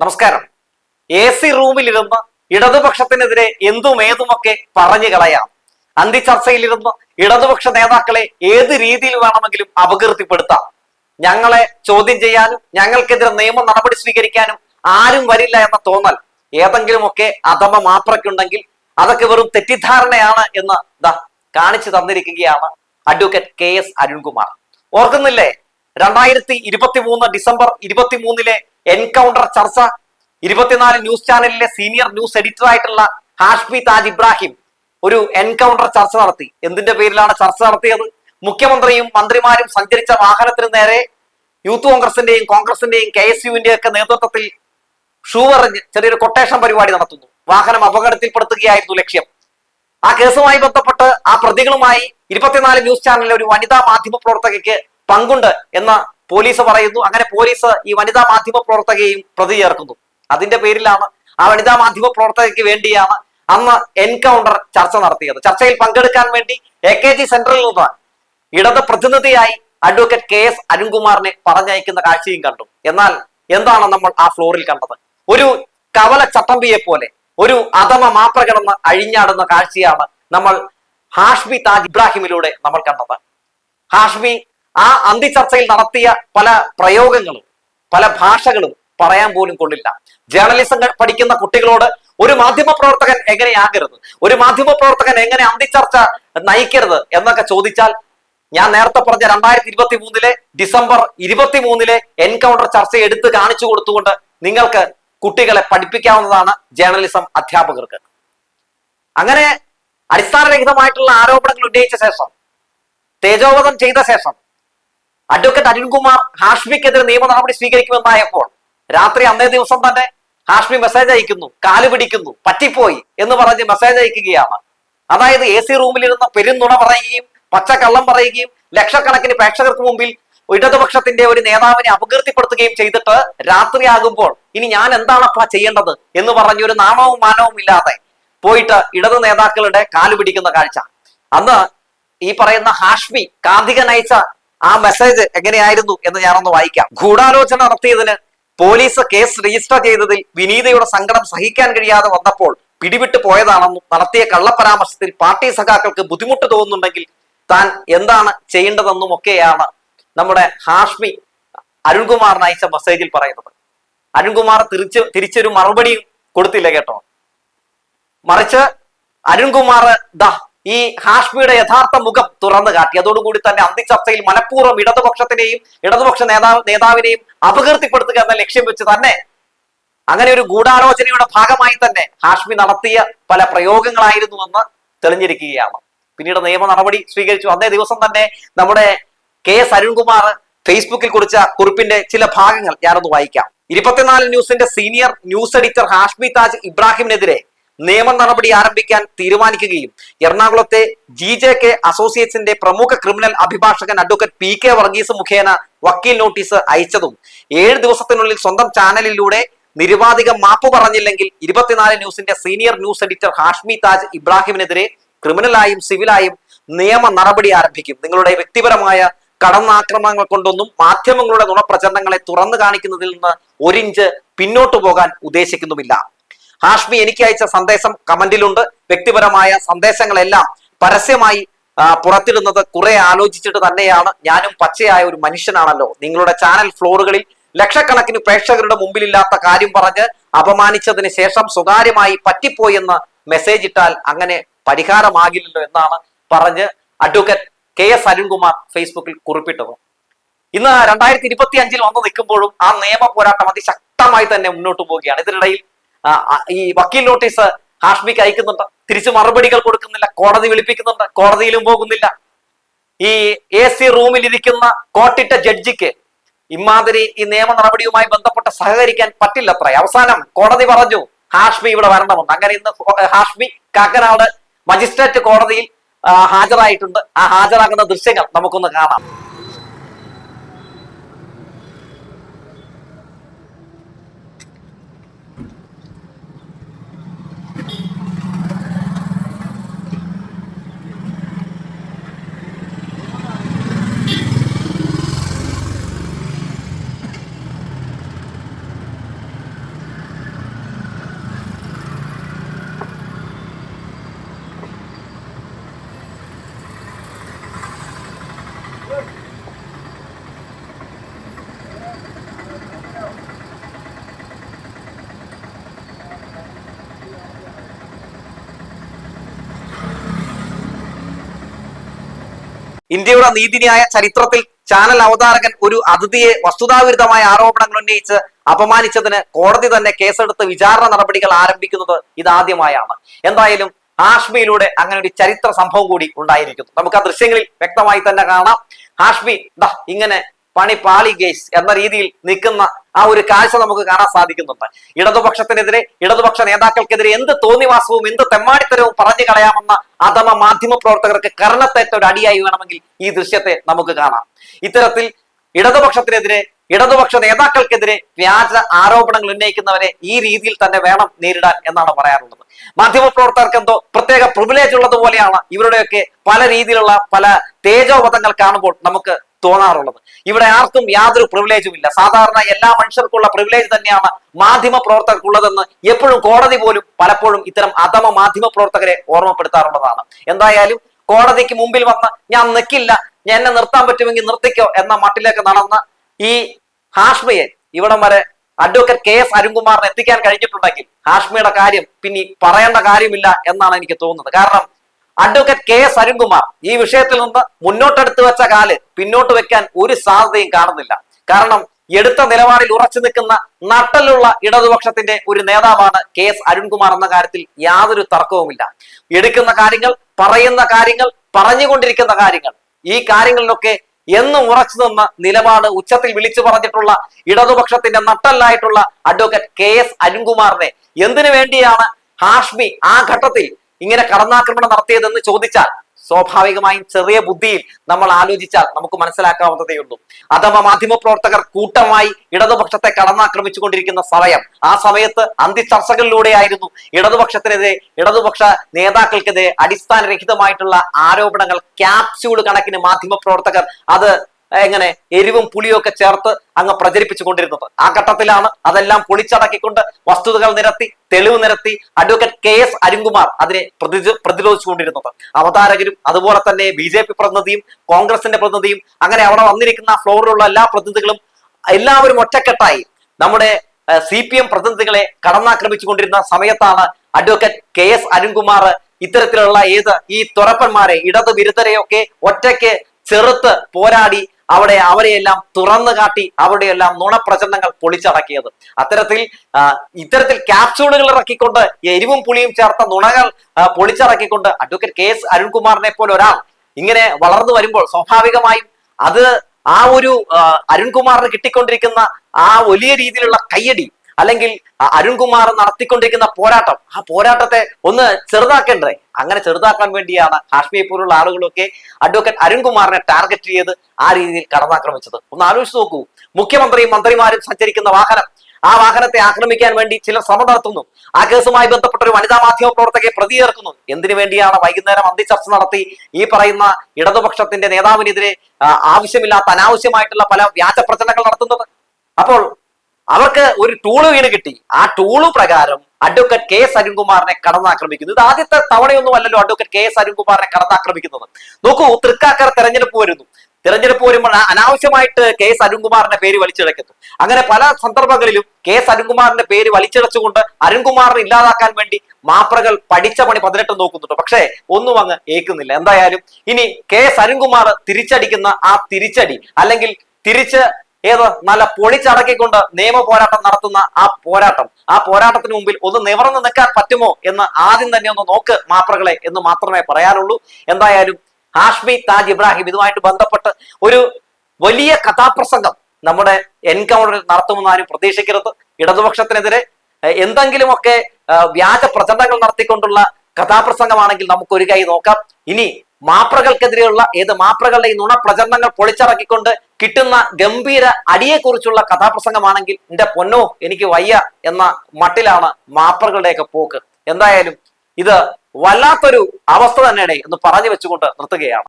നമസ്കാരം. A C റൂമിലിരുന്ന് ഇടതുപക്ഷത്തിനെതിരെ എന്തും ഏതുമൊക്കെ പറഞ്ഞു കളയാം. അന്തിചർച്ചയിലിരുന്ന് ഇടതുപക്ഷ നേതാക്കളെ ഏത് രീതിയിൽ വേണമെങ്കിലും അപകീർത്തിപ്പെടുത്താം. ഞങ്ങളെ ചോദ്യം ചെയ്യാനും ഞങ്ങൾക്കെതിരെ നിയമ നടപടി സ്വീകരിക്കാനും ആരും വരില്ല എന്ന തോന്നൽ. ഏതെങ്കിലുമൊക്കെ അധമ മാപ്രക്കുണ്ടെങ്കിൽ അതൊക്കെ വെറും തെറ്റിദ്ധാരണയാണ് എന്ന് ദാ കാണിച്ചു തന്നിരിക്കുകയാണ് അഡ്വക്കേറ്റ് കെ എസ് അരുൺകുമാർ. ഓർക്കുന്നില്ലേ? രണ്ടായിരത്തി ഇരുപത്തി മൂന്ന് ഡിസംബർ ഇരുപത്തി മൂന്നിലെ എൻകൗണ്ടർ ചർച്ച. ഇരുപത്തിനാല് ന്യൂസ് ചാനലിലെ സീനിയർ ന്യൂസ് എഡിറ്റർ ആയിട്ടുള്ള ഹാഷ്മി താജ് ഇബ്രാഹിം ഒരു എൻകൗണ്ടർ ചർച്ച നടത്തി. എന്തിന്റെ പേരിലാണ് ചർച്ച നടത്തിയത്? മുഖ്യമന്ത്രിയും മന്ത്രിമാരും സഞ്ചരിച്ച വാഹനത്തിന് നേരെ യൂത്ത് കോൺഗ്രസിന്റെയും കോൺഗ്രസിന്റെയും കെ എസ് യുവിന്റെയും ഒക്കെ നേതൃത്വത്തിൽ ഷൂ എറിഞ്ഞ് ചെറിയൊരു കൊട്ടേഷൻ പരിപാടി നടത്തുന്നു. വാഹനം അപകടത്തിൽപ്പെടുത്തുകയായിരുന്നു ലക്ഷ്യം. ആ കേസുമായി ബന്ധപ്പെട്ട് ആ പ്രതികളുമായി ഇരുപത്തിനാല് ന്യൂസ് ചാനലിലെ ഒരു വനിതാ മാധ്യമ പ്രവർത്തകയ്ക്ക് പങ്കുണ്ട് എന്ന് പോലീസ് പറയുന്നു. അങ്ങനെ പോലീസ് ഈ വനിതാ മാധ്യമ പ്രവർത്തകയെയും പ്രതി ചേർക്കുന്നു. അതിന്റെ പേരിലാണ് ആ വനിതാ മാധ്യമ പ്രവർത്തകയ്ക്ക് വേണ്ടിയാണ് അന്ന് എൻകൗണ്ടർ ചർച്ച നടത്തിയത്. ചർച്ചയിൽ പങ്കെടുക്കാൻ വേണ്ടി എ കെ ജി സെന്ററിൽ നിന്ന് ഇടത് പ്രതിനിധിയായി അഡ്വക്കേറ്റ് കെ എസ് അരുൺകുമാറിനെ പറഞ്ഞയക്കുന്ന കാഴ്ചയും കണ്ടു. എന്നാൽ എന്താണ് നമ്മൾ ആ ഫ്ലോറിൽ കണ്ടത്? ഒരു കവല ചട്ടമ്പിയെ പോലെ ഒരു അധമ മാപ്രകടന്ന് അഴിഞ്ഞാടുന്ന കാഴ്ചയാണ് നമ്മൾ ഹാഷ്മി താജ് ഇബ്രാഹിമിലൂടെ നമ്മൾ കണ്ടത്. ഹാഷ്മി ആ അന്തിചർച്ചയിൽ നടത്തിയ പല പ്രയോഗങ്ങളും പല ഭാഷകളും പറയാൻ പോലും കൊള്ളില്ല. ജേർണലിസം പഠിക്കുന്ന കുട്ടികളോട് ഒരു മാധ്യമ പ്രവർത്തകൻ എങ്ങനെയാകരുത്? ഒരു മാധ്യമ പ്രവർത്തകൻ എങ്ങനെ അന്തിച്ചർച്ച നയിക്കരുത് എന്നൊക്കെ ചോദിച്ചാൽ ഞാൻ നേരത്തെ പറഞ്ഞ രണ്ടായിരത്തി ഇരുപത്തി മൂന്നിലെ ഡിസംബർ ഇരുപത്തി മൂന്നിലെ എൻകൗണ്ടർ ചർച്ച എടുത്ത് കാണിച്ചു കൊടുത്തുകൊണ്ട് നിങ്ങൾക്ക് കുട്ടികളെ പഠിപ്പിക്കാവുന്നതാണ് ജേർണലിസം അധ്യാപകർക്ക്. അങ്ങനെ അടിസ്ഥാനരഹിതമായിട്ടുള്ള ആരോപണങ്ങൾ ഉന്നയിച്ച ശേഷം തേജോവധം ചെയ്ത ശേഷം അഡ്വക്കേറ്റ് അരുൺകുമാർ ഹാഷ്മിക്കെതിരെ നിയമ നടപടി സ്വീകരിക്കുമെന്നായപ്പോൾ രാത്രി അന്നേ ദിവസം തന്നെ ഹാഷ്മി മെസ്സേജ് അയക്കുന്നു കാൽ പിടിക്കുന്നു പറ്റിപ്പോയി എന്ന് പറഞ്ഞ് മെസ്സേജ് അയക്കുകയാണ്. അതായത് എ സി റൂമിലിരുന്ന പെരുന്നുണ പറയുകയും പച്ചക്കള്ളം പറയുകയും ലക്ഷക്കണക്കിന് പ്രേക്ഷകർക്ക് മുമ്പിൽ ഇടതുപക്ഷത്തിന്റെ ഒരു നേതാവിനെ അപകീർത്തിപ്പെടുത്തുകയും ചെയ്തിട്ട് രാത്രിയാകുമ്പോൾ ഇനി ഞാൻ എന്താണപ്പാ ചെയ്യേണ്ടത് എന്ന് പറഞ്ഞ ഒരു നാമവും മാനവും ഇല്ലാതെ പോയിട്ട് ഇടതു നേതാക്കളുടെ കാൽ പിടിക്കുന്ന കാഴ്ച. അന്ന് ഈ പറയുന്ന ഹാഷ്മി കാന്തിക നയിച്ച ആ മെസ്സേജ് എങ്ങനെയായിരുന്നു എന്ന് ഞാനൊന്ന് വായിക്കാം. ഗൂഢാലോചന നടത്തിയതിന് പോലീസ് കേസ് രജിസ്റ്റർ ചെയ്തതിൽ വിനീതയുടെ സങ്കടം സഹിക്കാൻ കഴിയാതെ വന്നപ്പോൾ പിടിവിട്ട് പോയതാണെന്നും നടത്തിയ കള്ളപരാമർശത്തിൽ പാർട്ടി സഖാക്കൾക്ക് ബുദ്ധിമുട്ട് തോന്നുന്നുണ്ടെങ്കിൽ താൻ എന്താണ് ചെയ്യേണ്ടതെന്നും ഒക്കെയാണ് നമ്മുടെ ഹാഷ്മി അരുൺകുമാറിന് അയച്ച മെസ്സേജിൽ പറയുന്നത്. അരുൺകുമാർ തിരിച്ച് തിരിച്ചൊരു മറുപടിയും കൊടുത്തില്ല കേട്ടോ. മറിച്ച് അരുൺകുമാർ ദാ ഈ ഹാഷ്മിയുടെ യഥാർത്ഥ മുഖം തുറന്നു കാട്ടി. അതോടുകൂടി തന്നെ അന്തിച്ചർച്ചയിൽ മനഃപൂർവം ഇടതുപക്ഷത്തിനെയും ഇടതുപക്ഷ നേതാവ് നേതാവിനെയും അപകീർത്തിപ്പെടുത്തുക എന്ന ലക്ഷ്യം വെച്ച് തന്നെ അങ്ങനെ ഒരു ഗൂഢാലോചനയുടെ ഭാഗമായി തന്നെ ഹാഷ്മി നടത്തിയ പല പ്രയോഗങ്ങളായിരുന്നു എന്ന് തെളിഞ്ഞിരിക്കുകയാണ്. പിന്നീട് നിയമ നടപടി സ്വീകരിച്ചു. അന്നേ ദിവസം തന്നെ നമ്മുടെ കെ എസ് അരുൺകുമാർ ഫേസ്ബുക്കിൽ കുറിച്ച കുറിപ്പിന്റെ ചില ഭാഗങ്ങൾ ഞാനൊന്ന് വായിക്കാം. ഇരുപത്തിനാല് ന്യൂസിന്റെ senior news editor Hashmi Taj ഇബ്രാഹിമിനെതിരെ നിയമ നടപടി ആരംഭിക്കാൻ തീരുമാനിക്കുകയും എറണാകുളത്തെ ജി ജെ കെ അസോസിയേറ്റ്സിന്റെ പ്രമുഖ ക്രിമിനൽ അഭിഭാഷകൻ അഡ്വക്കേറ്റ് പി കെ വർഗീസ് മുഖേന വക്കീൽ നോട്ടീസ് അയച്ചതും ഏഴ് ദിവസത്തിനുള്ളിൽ സ്വന്തം ചാനലിലൂടെ നിരുപാധികം മാപ്പ് പറഞ്ഞില്ലെങ്കിൽ ഇരുപത്തിനാല് ന്യൂസിന്റെ senior news editor Hashmi Taj ഇബ്രാഹിമിനെതിരെ ക്രിമിനലായും സിവിലായും നിയമ നടപടി ആരംഭിക്കും. നിങ്ങളുടെ വ്യക്തിപരമായ കടന്നാക്രമണങ്ങൾ കൊണ്ടൊന്നും മാധ്യമങ്ങളുടെ നുണപ്രചരണങ്ങളെ തുറന്നു കാണിക്കുന്നതിൽ നിന്ന് ഒരിഞ്ച് പിന്നോട്ടു പോകാൻ ഉദ്ദേശിക്കുന്നുമില്ല. ഹാഷ്മി എനിക്ക് അയച്ച സന്ദേശം കമന്റിലുണ്ട്. വ്യക്തിപരമായ സന്ദേശങ്ങളെല്ലാം പരസ്യമായി പുറത്തിടുന്നത് കുറെ ആലോചിച്ചിട്ട് തന്നെയാണ്. ഞാനും പച്ചയായ ഒരു മനുഷ്യനാണല്ലോ. നിങ്ങളുടെ ചാനൽ ഫ്ലോറുകളിൽ ലക്ഷക്കണക്കിന് പ്രേക്ഷകരുടെ മുമ്പിലില്ലാത്ത കാര്യം പറഞ്ഞ് അപമാനിച്ചതിന് ശേഷം സ്വകാര്യമായി പറ്റിപ്പോയി എന്ന് മെസ്സേജ് ഇട്ടാൽ അങ്ങനെ പരിഹാരമാകില്ലല്ലോ എന്നാണ് പറഞ്ഞ് അഡ്വക്കേറ്റ് കെ എസ് അരുൺകുമാർ ഫേസ്ബുക്കിൽ കുറിപ്പിട്ടത്. ഇന്ന് രണ്ടായിരത്തി ഇരുപത്തി അഞ്ചിൽ വന്നു നിൽക്കുമ്പോഴും ആ നിയമ പോരാട്ടം അതിശക്തമായി തന്നെ മുന്നോട്ട് പോവുകയാണ്. ഇതിനിടയിൽ ഈ വക്കീൽ നോട്ടീസ് ഹാഷ്മിക്ക് അയക്കുന്നുണ്ട്. തിരിച്ചു മറുപടികൾ കൊടുക്കുന്നില്ല. കോടതി വിളിപ്പിക്കുന്നുണ്ട്. കോടതിയിലും പോകുന്നില്ല. ഈ എ സി റൂമിൽ ഇരിക്കുന്ന കോട്ടിട്ട ജഡ്ജിക്ക് ഇമാതിരി ഈ നിയമ നടപടിയുമായി ബന്ധപ്പെട്ട് സഹകരിക്കാൻ പറ്റില്ലത്രേ അവസാനം കോടതി പറഞ്ഞു ഹാഷ്മി ഇവിടെ വരണമെന്ന്. അങ്ങനെ ഇന്ന് ഹാഷ്മി കാക്കനാട് മജിസ്ട്രേറ്റ് കോടതിയിൽ ഹാജരായിട്ടുണ്ട്. ആ ഹാജരാകുന്ന ദൃശ്യങ്ങൾ നമുക്കൊന്ന് കാണാം. ഇന്ത്യയുടെ നീതിന്യായ ചരിത്രത്തിൽ ചാനൽ അവതാരകൻ ഒരു അതിഥിയെ വസ്തുതാവിരുദ്ധമായ ആരോപണങ്ങൾ ഉന്നയിച്ച് അപമാനിച്ചതിന് കോടതി തന്നെ കേസെടുത്ത് വിചാരണ നടപടികൾ ആരംഭിക്കുന്നത് ഇതാദ്യമായാണ്. എന്തായാലും ഹാഷ്മിയിലൂടെ അങ്ങനെ ഒരു ചരിത്ര സംഭവം കൂടി ഉണ്ടായിരിക്കുന്നു. നമുക്ക് ആ ദൃശ്യങ്ങളിൽ വ്യക്തമായി തന്നെ കാണാം. ഹാഷ്മി ഇങ്ങനെ പണി പാളി ഗേസ് എന്ന രീതിയിൽ നിൽക്കുന്ന ആ ഒരു കാഴ്ച നമുക്ക് കാണാൻ സാധിക്കുന്നുണ്ട്. ഇടതുപക്ഷത്തിനെതിരെ ഇടതുപക്ഷ നേതാക്കൾക്കെതിരെ എന്ത് തോന്നിവാസവും എന്ത് തെമ്മാടിത്തരവും പറഞ്ഞു കളയാമെന്ന അഥമ മാധ്യമ പ്രവർത്തകർക്ക് കർണത്തേറ്റ ഒരു അടിയായി വേണമെങ്കിൽ ഈ ദൃശ്യത്തെ നമുക്ക് കാണാം. ഇത്തരത്തിൽ ഇടതുപക്ഷത്തിനെതിരെ ഇടതുപക്ഷ നേതാക്കൾക്കെതിരെ വ്യാജ ആരോപണങ്ങൾ ഉന്നയിക്കുന്നവരെ ഈ രീതിയിൽ തന്നെ വേണം നേരിടാൻ എന്നാണ് പറയാറുള്ളത്. മാധ്യമപ്രവർത്തകർക്ക് എന്തോ പ്രത്യേക പ്രിവിലേജ് ഉള്ളതുപോലെയാണ് ഇവരുടെയൊക്കെ പല രീതിയിലുള്ള പല തേജോവധങ്ങൾ കാണുമ്പോൾ നമുക്ക് തോന്നാറുള്ളത്. ഇവിടെ ആർക്കും യാതൊരു പ്രിവിലേജും ഇല്ല. സാധാരണ എല്ലാ മനുഷ്യർക്കുള്ള പ്രിവിലേജ് തന്നെയാണ് മാധ്യമ പ്രവർത്തകർക്കുള്ളതെന്ന് എപ്പോഴും കോടതി പോലും പലപ്പോഴും ഇത്തരം അധമ മാധ്യമ പ്രവർത്തകരെ ഓർമ്മപ്പെടുത്താറുള്ളതാണ്. എന്തായാലും കോടതിക്ക് മുമ്പിൽ വന്ന് ഞാൻ നിൽക്കില്ല എന്നെ നിർത്താൻ പറ്റുമെങ്കിൽ നിർത്തിക്കോ എന്ന മട്ടിലേക്ക് നടന്ന ഈ ഹാഷ്മയെ ഇവിടം വരെ അഡ്വക്കേറ്റ് കെ എസ് അരുൺകുമാറിന് എത്തിക്കാൻ കഴിഞ്ഞിട്ടുണ്ടെങ്കിൽ ഹാഷ്മിയുടെ കാര്യം പിന്നെ പറയേണ്ട കാര്യമില്ല എന്നാണ് എനിക്ക് തോന്നുന്നത്. കാരണം അഡ്വക്കേറ്റ് കെ എസ് അരുൺകുമാർ ഈ വിഷയത്തിൽ നിന്ന് മുന്നോട്ടെടുത്തു വെച്ച കാൽ പിന്നോട്ട് വെക്കാൻ ഒരു സാധ്യതയും കാണുന്നില്ല. കാരണം എടുത്ത നിലപാടിൽ ഉറച്ചു നിൽക്കുന്ന നട്ടലുള്ള ഇടതുപക്ഷത്തിന്റെ ഒരു നേതാവാണ് കെ എസ് അരുൺകുമാർ എന്ന കാര്യത്തിൽ യാതൊരു തർക്കവുമില്ല. എടുക്കുന്ന കാര്യങ്ങൾ പറയുന്ന കാര്യങ്ങൾ പറഞ്ഞുകൊണ്ടിരിക്കുന്ന കാര്യങ്ങൾ ഈ കാര്യങ്ങളിലൊക്കെ എന്നും ഉറച്ചു നിന്ന നിലപാട് ഉച്ചത്തിൽ വിളിച്ചു പറഞ്ഞിട്ടുള്ള ഇടതുപക്ഷത്തിന്റെ നട്ടല്ലായിട്ടുള്ള അഡ്വക്കേറ്റ് കെ എസ് അരുൺകുമാറിനെ എന്തിനു വേണ്ടിയാണ് ഹാഷ്മി ആ ഘട്ടത്തിൽ ഇങ്ങനെ കടന്നാക്രമണം നടത്തിയതെന്ന് ചോദിച്ചാൽ സ്വാഭാവികമായും ചെറിയ ബുദ്ധിയിൽ നമ്മൾ ആലോചിച്ചാൽ നമുക്ക് മനസ്സിലാക്കാവുന്നതേ ഉള്ളൂ. അഥവാ മാധ്യമ പ്രവർത്തകർ കൂട്ടമായി ഇടതുപക്ഷത്തെ കടന്നാക്രമിച്ചുകൊണ്ടിരിക്കുന്ന സമയം ആ സമയത്ത് അന്തിചർച്ചകളിലൂടെയായിരുന്നു ഇടതുപക്ഷത്തിനെതിരെ ഇടതുപക്ഷ നേതാക്കൾക്കെതിരെ അടിസ്ഥാനരഹിതമായിട്ടുള്ള ആരോപണങ്ങൾ ക്യാപ്സ്യൂൾ കണക്കിന് മാധ്യമ പ്രവർത്തകർ അത് എങ്ങനെ എരിവും പുളിയും ഒക്കെ ചേർത്ത് അങ്ങ് പ്രചരിപ്പിച്ചു കൊണ്ടിരുന്നത് ആ ഘട്ടത്തിലാണ് അതെല്ലാം പൊളിച്ചടക്കിക്കൊണ്ട് വസ്തുതകൾ നിരത്തി തെളിവ് നിരത്തി അഡ്വക്കേറ്റ് കെ എസ് അരുൺകുമാർ അതിനെ പ്രതി പ്രതിരോധിച്ചുകൊണ്ടിരുന്നത്. അവതാരകരും അതുപോലെ തന്നെ ബി ജെ പി പ്രതിനിധിയും കോൺഗ്രസിന്റെ പ്രതിനിധിയും അങ്ങനെ അവിടെ വന്നിരിക്കുന്ന ഫ്ലോറിലുള്ള എല്ലാ പ്രതിനിധികളും എല്ലാവരും ഒറ്റക്കെട്ടായി. നമ്മുടെ സി പി എം പ്രതിനിധികളെ കടന്നാക്രമിച്ചുകൊണ്ടിരുന്ന സമയത്താണ് അഡ്വക്കേറ്റ് കെ എസ് അരുൺകുമാർ ഇത്തരത്തിലുള്ള ഏത് ഈ തുറപ്പന്മാരെ ഇടത് വിരുദ്ധരെയൊക്കെ ഒറ്റയ്ക്ക് ചെറുത്ത് പോരാടി അവിടെ അവരെയെല്ലാം തുറന്നു കാട്ടി അവരുടെയെല്ലാം നുണപ്രചരണങ്ങൾ പൊളിച്ചടക്കിയത്. അത്തരത്തിൽ ഇത്തരത്തിൽ ക്യാപ്സ്യൂളുകൾ ഇറക്കിക്കൊണ്ട് എരിവും പുളിയും ചേർത്ത നുണകൾ പൊളിച്ചടക്കിക്കൊണ്ട് അഡ്വക്കേറ്റ് കെ എസ് അരുൺകുമാറിനെ പോലെ ഒരാൾ ഇങ്ങനെ വളർന്നു വരുമ്പോൾ സ്വാഭാവികമായും അത് ആ ഒരു അരുൺകുമാറിന് കിട്ടിക്കൊണ്ടിരിക്കുന്ന ആ വലിയ രീതിയിലുള്ള കയ്യടി അല്ലെങ്കിൽ അരുൺകുമാർ നടത്തിക്കൊണ്ടിരിക്കുന്ന പോരാട്ടം ആ പോരാട്ടത്തെ ഒന്ന് ചെറുതാക്കണ്ടേ? അങ്ങനെ ചെറുതാക്കാൻ വേണ്ടിയാണ് കാശ്മീർ പോലുള്ള ആളുകളൊക്കെ അഡ്വക്കേറ്റ് അരുൺകുമാറിനെ ടാർഗറ്റ് ചെയ്ത് ആ രീതിയിൽ കടന്നാക്രമിച്ചത്. ഒന്ന് ആലോചിച്ച് നോക്കൂ. മുഖ്യമന്ത്രിയും മന്ത്രിമാരും സഞ്ചരിക്കുന്ന വാഹനം. ആ വാഹനത്തെ ആക്രമിക്കാൻ വേണ്ടി ചിലർ ശ്രമം നടത്തുന്നു. ആ കേസുമായി ബന്ധപ്പെട്ട ഒരു വനിതാ മാധ്യമ പ്രവർത്തകയെ പ്രതി ചേർക്കുന്നു എന്തിനു വേണ്ടിയാണ് വൈകുന്നേരം അന്തിച്ചർച്ച നടത്തി ഈ പറയുന്ന ഇടതുപക്ഷത്തിന്റെ നേതാവിനെതിരെ ആവശ്യമില്ലാത്ത അനാവശ്യമായിട്ടുള്ള പല വ്യാജ പ്രചരണങ്ങൾ നടത്തുന്നത്? അപ്പോൾ അവർക്ക് ഒരു ടൂൾ വീണ് കിട്ടി. ആ ടൂൾ പ്രകാരം അഡ്വക്കേറ്റ് കെ എസ് അരുൺകുമാറിനെ കടന്നാക്രമിക്കുന്നു. ഇത് ആദ്യത്തെ തവണയൊന്നും അല്ലല്ലോ അഡ്വക്കേറ്റ് കെ എസ് അരുൺകുമാറിനെ കടന്നാക്രമിക്കുന്നത്. നോക്കൂ തൃക്കാക്കർ തെരഞ്ഞെടുപ്പ് വരുന്നു. തെരഞ്ഞെടുപ്പ് വരുമ്പോൾ അനാവശ്യമായിട്ട് കെ എസ് അരുൺകുമാറിന്റെ പേര് വലിച്ചിഴക്കുന്നു. അങ്ങനെ പല സന്ദർഭങ്ങളിലും കെ എസ് അരുൺകുമാറിന്റെ പേര് വലിച്ചിഴച്ചുകൊണ്ട് അരുൺകുമാറിനെ ഇല്ലാതാക്കാൻ വേണ്ടി മാപ്രകൾ പഠിച്ച പണി പതിനെട്ട് നോക്കുന്നുണ്ട്. പക്ഷേ ഒന്നും അങ്ങ് ഏക്കുന്നില്ല എന്തായാലും ഇനി കെ എസ് അരുൺകുമാർ തിരിച്ചടിക്കുന്ന ആ തിരിച്ചടി അല്ലെങ്കിൽ തിരിച്ച് ഏത്? നല്ല പൊളിച്ചടക്കിക്കൊണ്ട് നിയമ പോരാട്ടം നടത്തുന്ന ആ പോരാട്ടം. ആ പോരാട്ടത്തിന് മുമ്പിൽ ഒന്ന് നിവർന്നു നിൽക്കാൻ പറ്റുമോ എന്ന് ആദ്യം തന്നെ ഒന്ന് നോക്ക് മാപ്രകളെ എന്ന് മാത്രമേ പറയാനുള്ളൂ. എന്തായാലും ഹാഷ്മി താജ് ഇബ്രാഹിം ഇതുമായിട്ട് ബന്ധപ്പെട്ട് ഒരു വലിയ കഥാപ്രസംഗം നമ്മുടെ എൻകൗണ്ടറിൽ നടത്തുമെന്ന് ആരും പ്രതീക്ഷിക്കരുത്. ഇടതുപക്ഷത്തിനെതിരെ എന്തെങ്കിലുമൊക്കെ വ്യാജ പ്രചരണങ്ങൾ നടത്തിക്കൊണ്ടുള്ള കഥാപ്രസംഗമാണെങ്കിൽ നമുക്ക് ഒരു കൈ നോക്കാം. ഇനി മാപ്രകൾക്കെതിരെയുള്ള ഏത് മാപ്രകളുടെ ഈ നുണ പ്രചരണങ്ങൾ പൊളിച്ചടക്കിക്കൊണ്ട് കിട്ടുന്ന ഗംഭീര അടിയെക്കുറിച്ചുള്ള കഥാപ്രസംഗമാണെങ്കിൽ എന്റെ പൊന്നോ എനിക്ക് വയ്യ എന്ന മട്ടിലാണ് മാപ്പറുകളുടെയൊക്കെ പോക്ക്. എന്തായാലും ഇത് വല്ലാത്തൊരു അവസ്ഥ തന്നെയാണ് എന്ന് പറഞ്ഞു വെച്ചുകൊണ്ട് നിർത്തുകയാണ്.